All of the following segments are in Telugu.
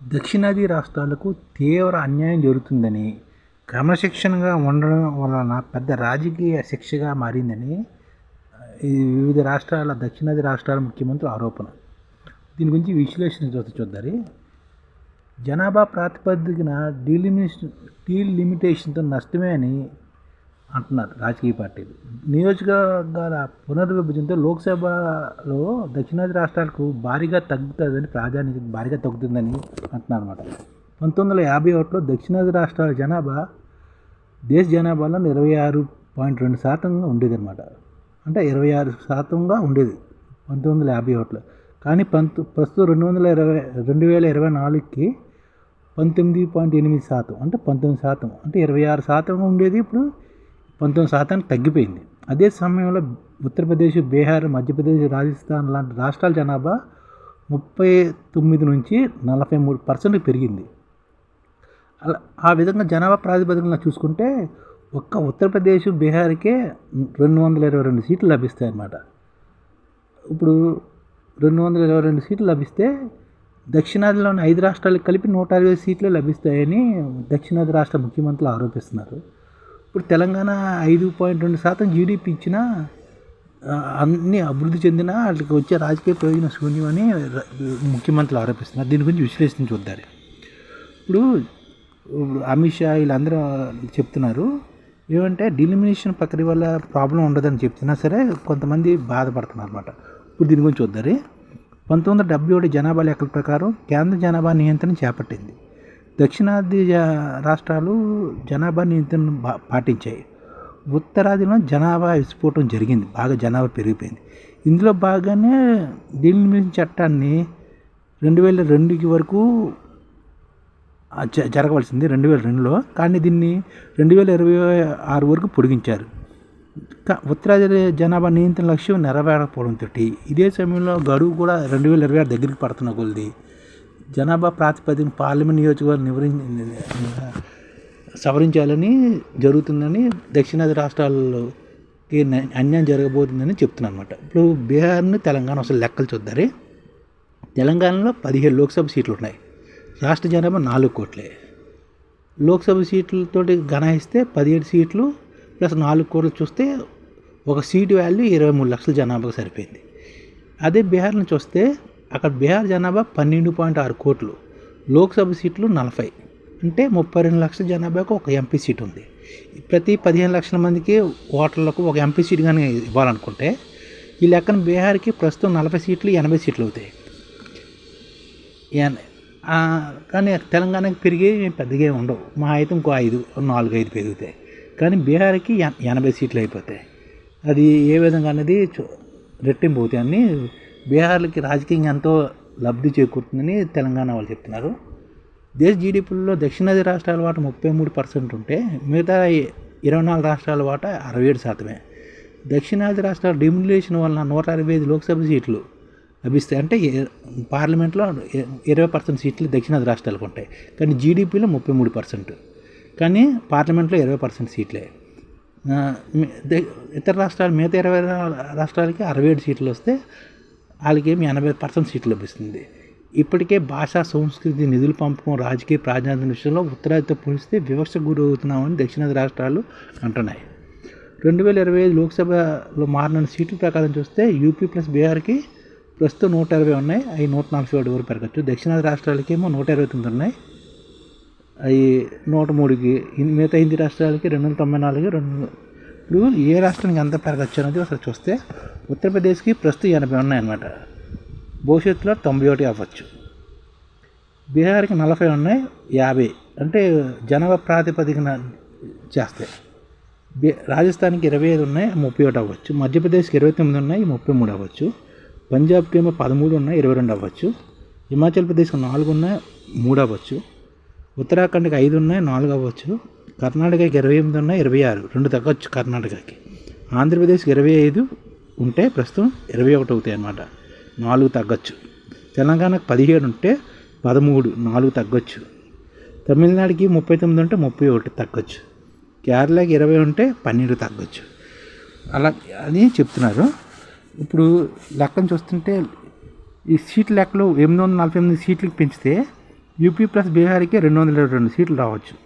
దక్షిణాది రాష్ట్రాలకు తీవ్ర అన్యాయం జరుగుతుందని క్రమశిక్షణగా ఉండడం వలన పెద్ద రాజకీయ శిక్షగా మారిందని ఇది వివిధ రాష్ట్రాల దక్షిణాది రాష్ట్రాల ముఖ్యమంత్రుల ఆరోపణ. దీని గురించి విశ్లేషణ చూస్తే చూద్దారి. జనాభా ప్రాతిపదికన డీలిమినేషన్ డీలిమిటేషన్తో నష్టమే అని అంటున్నారు రాజకీయ పార్టీలు. నియోజకవర్గాల పునర్విభజనతో లోక్సభలో దక్షిణాది రాష్ట్రాలకు భారీగా తగ్గుతుందని ప్రాధాన్యత భారీగా తగ్గుతుందని అంటున్నారు అనమాట పంతొమ్మిది వందల యాభై ఒకటిలో దక్షిణాది రాష్ట్రాల జనాభా దేశ జనాభాలో ఇరవై ఆరు పాయింట్ రెండు శాతంగా ఉండేది అనమాట అంటే ఇరవై ఆరు శాతంగా ఉండేది పంతొమ్మిది వందల యాభై ఒకటిలో. కానీ పంతొ ప్రస్తుతం రెండు వందల ఇరవై రెండు వేల ఇరవై నాలుగుకి పంతొమ్మిది పాయింట్ ఎనిమిది శాతం అంటే పంతొమ్మిది శాతం అంటే ఇరవై ఆరు శాతంగా ఉండేది. ఇప్పుడు పంతొమ్మిది శాతానికి తగ్గిపోయింది. అదే సమయంలో ఉత్తరప్రదేశ్ బీహార్ మధ్యప్రదేశ్ రాజస్థాన్ లాంటి రాష్ట్రాల జనాభా ముప్పై తొమ్మిది నుంచి నలభై మూడు పర్సెంట్ పెరిగింది. అలా ఆ విధంగా జనాభా ప్రాతిపదికన చూసుకుంటే ఒక్క ఉత్తరప్రదేశ్ బీహార్కే రెండు వందల ఇరవై రెండు సీట్లు లభిస్తాయి అన్నమాట ఇప్పుడు రెండు వందల ఇరవై రెండు సీట్లు లభిస్తే దక్షిణాదిలోని ఐదు రాష్ట్రాలకు కలిపి నూట అరవై సీట్లు లభిస్తాయని దక్షిణాది రాష్ట్ర ముఖ్యమంత్రులు ఆరోపిస్తున్నారు. ఇప్పుడు తెలంగాణ ఐదు పాయింట్ రెండు శాతం జీడిపి ఇచ్చినా అన్ని అభివృద్ధి చెందిన వాటికి వచ్చే రాజకీయ ప్రయోజనం శూన్యమని ముఖ్యమంత్రులు ఆరోపిస్తున్నారు. దీని గురించి విశ్లేషణ చూద్దారు ఇప్పుడు అమిత్ షా వీళ్ళందరూ చెప్తున్నారు ఏమంటే డిలిమినేషన్ ప్రక్రియ వల్ల ప్రాబ్లం ఉండదని చెప్తున్నా సరే కొంతమంది బాధపడుతున్నారు అనమాట ఇప్పుడు దీని గురించి చూద్దాం. పంతొమ్మిది వందల డెబ్బై ఒకటి జనాభా లెక్కల ప్రకారం కేంద్ర జనాభా నియంత్రణ చేపట్టింది. దక్షిణాది రాష్ట్రాలు జనాభా నియంత్రణ పాటించాయి. ఉత్తరాదిలో జనాభా విస్ఫోటం జరిగింది. బాగా జనాభా పెరిగిపోయింది. ఇందులో బాగానే డిలిమినేషన్ చట్టాన్ని రెండు వేల రెండుకి వరకు జ- జరగవలసింది రెండు వేల రెండులో. కానీ దీన్ని రెండు వేల ఇరవై ఆరు వరకు పొడిగించారు. ఉత్తరాది జనాభా నియంత్రణ లక్ష్యం నెరవేరకపోవడంతో ఇదే సమయంలో గడువు కూడా రెండు వేల ఇరవై ఆరు దగ్గరికి పడుతున్న కొలది. జనాభా ప్రాతిపదికన పార్లమెంట్ నియోజకవర్గం నివరి సవరించాలని జరుగుతుందని దక్షిణాది రాష్ట్రాల్లోకి అన్యాయం జరగబోతుందని చెప్తున్నాను అనమాట ఇప్పుడు బీహార్ని తెలంగాణ అసలు లెక్కలు చూద్దారు. తెలంగాణలో పదిహేడు లోక్సభ సీట్లు ఉన్నాయి. రాష్ట్ర జనాభా నాలుగు కోట్లే. లోక్సభ సీట్లతోటి గణాయిస్తే పదిహేడు సీట్లు ప్లస్ నాలుగు కోట్లు చూస్తే ఒక సీటు వాల్యూ ఇరవై మూడు లక్షల జనాభాకు సరిపోయింది. అదే బీహార్ నుంచి వస్తే అక్కడ బీహార్ జనాభా పన్నెండు పాయింట్ ఆరు కోట్లు లోక్సభ సీట్లు నలభై. అంటే ముప్పై రెండు లక్షల జనాభాకు ఒక ఎంపీ సీట్ ఉంది. ప్రతి పదిహేను లక్షల మందికి ఓటర్లకు ఒక ఎంపీ సీట్ కానీ ఇవ్వాలనుకుంటే ఈ లెక్కన బీహార్కి ప్రస్తుతం నలభై సీట్లు ఎనభై సీట్లు అవుతాయి. కానీ తెలంగాణకి పెరిగే పెద్దగా ఉండవు. మా అయితే ఇంకో ఐదు నాలుగు ఐదు పెరుగుతాయి. కానీ బీహార్కి ఎనభై సీట్లు అయిపోతాయి. అది ఏ విధంగా అనేది రెట్టింపు అవుతాయని బీహార్కి రాజకీయంగా ఎంతో లబ్ధి చేకూరుతుందని తెలంగాణ వాళ్ళు చెప్తున్నారు. దేశ జీడిపిలో దక్షిణాది రాష్ట్రాల వాటా ముప్పై మూడు పర్సెంట్ ఉంటే మిగతా ఇరవై నాలుగు రాష్ట్రాల వాటా అరవై ఏడు శాతమే. దక్షిణాది రాష్ట్రాల డిమ్యులేషన్ వలన నూట అరవై ఐదు లోక్సభ సీట్లు లభిస్తాయి. అంటే పార్లమెంట్లో ఇరవై పర్సెంట్ సీట్లు దక్షిణాది రాష్ట్రాలకు ఉంటాయి. కానీ జీడిపిలో ముప్పై మూడు పర్సెంట్. కానీ పార్లమెంట్లో ఇరవై పర్సెంట్ సీట్లే. ఇతర రాష్ట్రాలు మిగతా ఇరవై రాష్ట్రాలకి అరవై ఏడు సీట్లు వస్తే వాళ్ళకేమి ఎనభై పర్సెంట్ సీట్లు లభిస్తుంది. ఇప్పటికే భాషా సంస్కృతి నిధులు పంపకం రాజకీయ ప్రాధాన్యత విషయంలో ఉత్తరాదితో పోలిస్తే వివక్ష గురి అవుతున్నామని దక్షిణాది రాష్ట్రాలు అంటున్నాయి. రెండు వేల ఇరవై ఐదు లోక్సభలో మారిన సీట్ల ప్రకారం చూస్తే యూపీ ప్లస్ బీహార్కి ప్రస్తుతం నూట ఇరవై ఉన్నాయి. అవి నూట నలభై ఏడు వరకు పెరగచ్చు. దక్షిణాది రాష్ట్రాలకి ఏమో నూట ఇరవై తొమ్మిది ఉన్నాయి. అవి నూట మూడుకి మిగతా హిందీ రాష్ట్రాలకి రెండు వందల తొంభై నాలుగు రెండు ఇప్పుడు ఏ రాష్ట్రానికి ఎంత పెరగచ్చు అనేది ఒకసారి చూస్తే ఉత్తరప్రదేశ్కి ప్రస్తుతం ఎనభై ఉన్నాయన్నమాట. భవిష్యత్తులో తొంభై ఒకటి అవ్వచ్చు. బీహార్కి నలభై ఉన్నాయి యాభై. అంటే జనాభా ప్రాతిపదికన చేస్తాయి. రాజస్థాన్కి ఇరవై ఐదు ఉన్నాయి ముప్పై ఒకటి అవ్వచ్చు. మధ్యప్రదేశ్కి ఇరవై తొమ్మిది ఉన్నాయి ముప్పై మూడు అవ్వచ్చు. పంజాబ్కి ఏమో పదమూడు ఉన్నాయి ఇరవై రెండు అవ్వచ్చు. హిమాచల్ ప్రదేశ్కి నాలుగు ఉన్నాయి మూడు అవ్వచ్చు. ఉత్తరాఖండ్కి ఐదు ఉన్నాయి నాలుగు అవ్వచ్చు. కర్ణాటకకి ఇరవై ఎనిమిది ఉన్నాయి ఇరవై ఆరు. రెండు తగ్గొచ్చు కర్ణాటకకి. ఆంధ్రప్రదేశ్కి ఇరవై ఐదు ఉంటే ప్రస్తుతం ఇరవై ఒకటి అవుతాయి అన్నమాట. నాలుగు తగ్గొచ్చు. తెలంగాణకు పదిహేడు ఉంటే పదమూడు నాలుగు తగ్గొచ్చు. తమిళనాడుకి ముప్పై తొమ్మిది ఉంటే ముప్పై ఒకటి తగ్గొచ్చు. కేరళకి ఇరవై ఉంటే పన్నెండు తగ్గొచ్చు. అలా అని చెప్తున్నారు. ఇప్పుడు లెక్కను చూస్తుంటే ఈ సీట్ లెక్కలో ఎనిమిది వందల నలభై ఎనిమిది సీట్లకు పెంచితే యూపీ ప్లస్ బీహార్కి రెండు వందల ఇరవై రెండు సీట్లు రావచ్చు.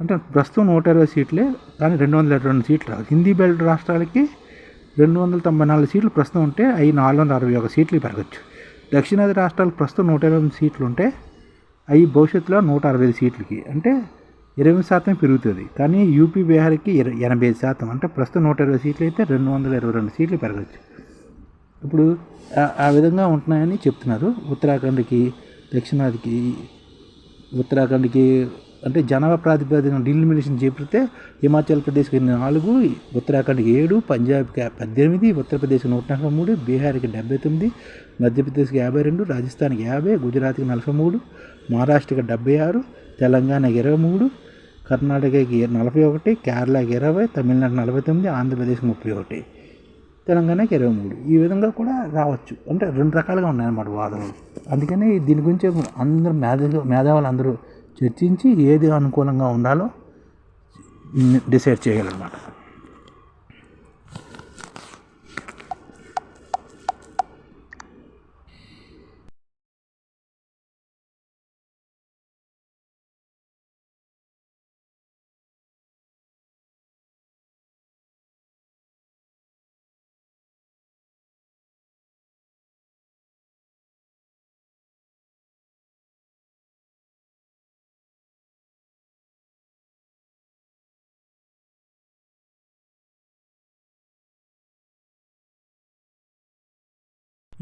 అంటే ప్రస్తుతం నూట ఇరవై సీట్లే కానీ రెండు వందల ఇరవై రెండు సీట్లు రావు. హిందీ బెల్ట్ రాష్ట్రాలకి రెండు వందల తొంభై నాలుగు సీట్లు ప్రస్తుతం ఉంటే అవి నాలుగు వందల అరవై ఒక సీట్లు పెరగచ్చు. దక్షిణాది రాష్ట్రాలు ప్రస్తుతం నూట ఇరవై ఎనిమిది సీట్లు ఉంటే అవి భవిష్యత్తులో నూట అరవై ఐదు సీట్లకి. అంటే ఇరవై శాతం పెరుగుతుంది. కానీ యూపీ బీహార్కి ఇర- ఎనభై ఐదు శాతం. అంటే ప్రస్తుతం నూట ఇరవై సీట్లు అయితే రెండు వందల ఇరవై రెండు సీట్లు పెరగచ్చు. ఇప్పుడు ఆ విధంగా ఉంటున్నాయని చెప్తున్నారు. ఉత్తరాఖండ్కి దక్షిణాదికి ఉత్తరాఖండ్కి అంటే జనాభా ప్రాతిపదికన డిలిమినేషన్ చేపడితే హిమాచల్ ప్రదేశ్కి నాలుగు ఉత్తరాఖండ్ ఏడు పంజాబ్కి పద్దెనిమిది ఉత్తరప్రదేశ్కి నూట నలభై మూడు బీహార్కి డెబ్బై తొమ్మిది మధ్యప్రదేశ్కి యాభై రెండు రాజస్థాన్కి యాభై గుజరాత్కి నలభై మూడు మహారాష్ట్రకి డెబ్బై ఆరు తెలంగాణకి ఇరవై మూడు కర్ణాటకకి నలభై ఒకటి కేరళకి ఇరవై తమిళనాడు నలభై తొమ్మిది ఆంధ్రప్రదేశ్కి ముప్పై ఒకటి తెలంగాణకి ఇరవై మూడు. ఈ విధంగా కూడా రావచ్చు. అంటే రెండు రకాలుగా ఉన్నాయన్నమాట వాదనలు. అందుకని దీని గురించి అందరూ మేధ మేధావులు అందరూ చర్చించి ఏది అనుకూలంగా ఉండాలో డిసైడ్ చేయాలన్నమాట